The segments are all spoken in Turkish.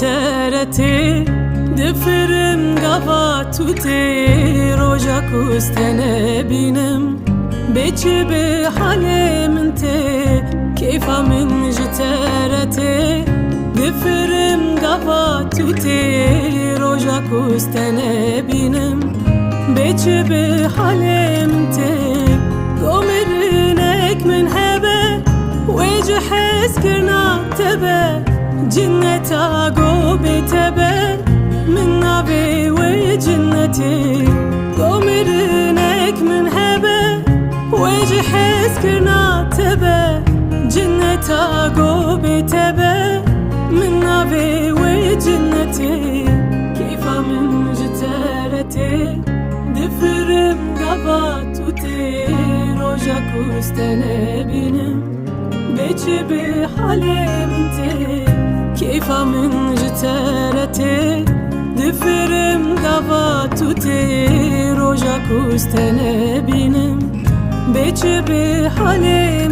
tereti Deferim gava tuti roja kustene binem Beçi be halem te. Keyfa min jitereti Deferim gava tuti roja kustene binem Beçi be halem te. Gomerin ek min hebe Vece heskirna tebe. جنة عقوب تبه من نبي وجنتي قمرنك من هبه وجه حس كرنا تبه جنة عقوب تبه من نبي وجنتي كيف من جتارتي دفرم قبات وتير وجاك وستنا بينم بيجي بحلمتي كيف من جتارتي دفرم قبات وتير وجاك وستنا بينم بيجي بحلمتي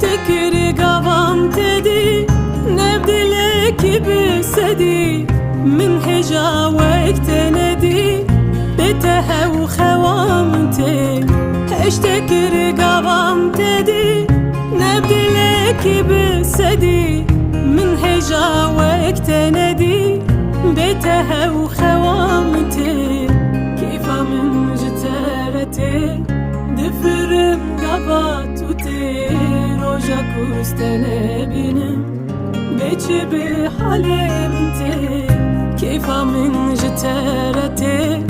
tükürü gavam tedi Nev dileki bisedi Min heca vek tenedi Betehev hevam te. Heştekiri gavam tedi Nev dileki bisedi Min heca vek tenedi Betehev göz talebini Beçi bi halimti Keyfa min jiterati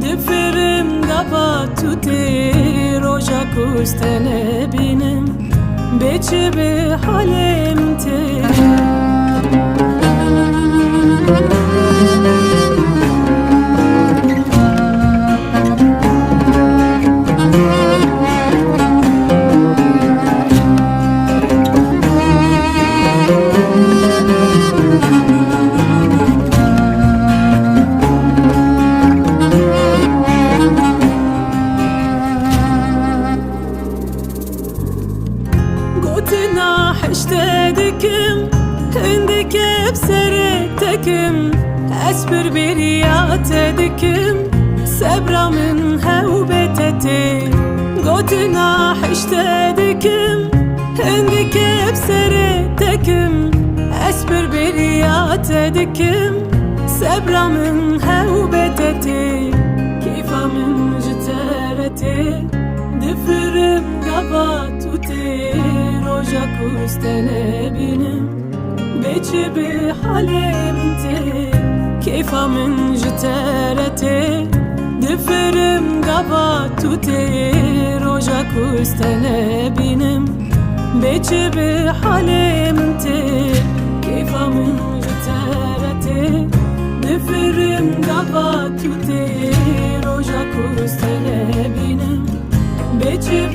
Difirim dabatuti Roja kuz talebini Beçi bi halimti Düşte düküm Hündük hep serek teküm Esbir bir yate düküm Sebramın hevbeteti Gotina hişte düküm Hündük hep serek teküm Esbir bir yate düküm Sebramın hevbeteti وتير وجاك وستنا بينم بيجي بحلمتي كيف من جتارتي دفرم قبات وتير وجاك وستنا بينم بيجي بحلمتي كيف من جتارتي دفرم قبات وتير وجاك وستنا بينم بيجي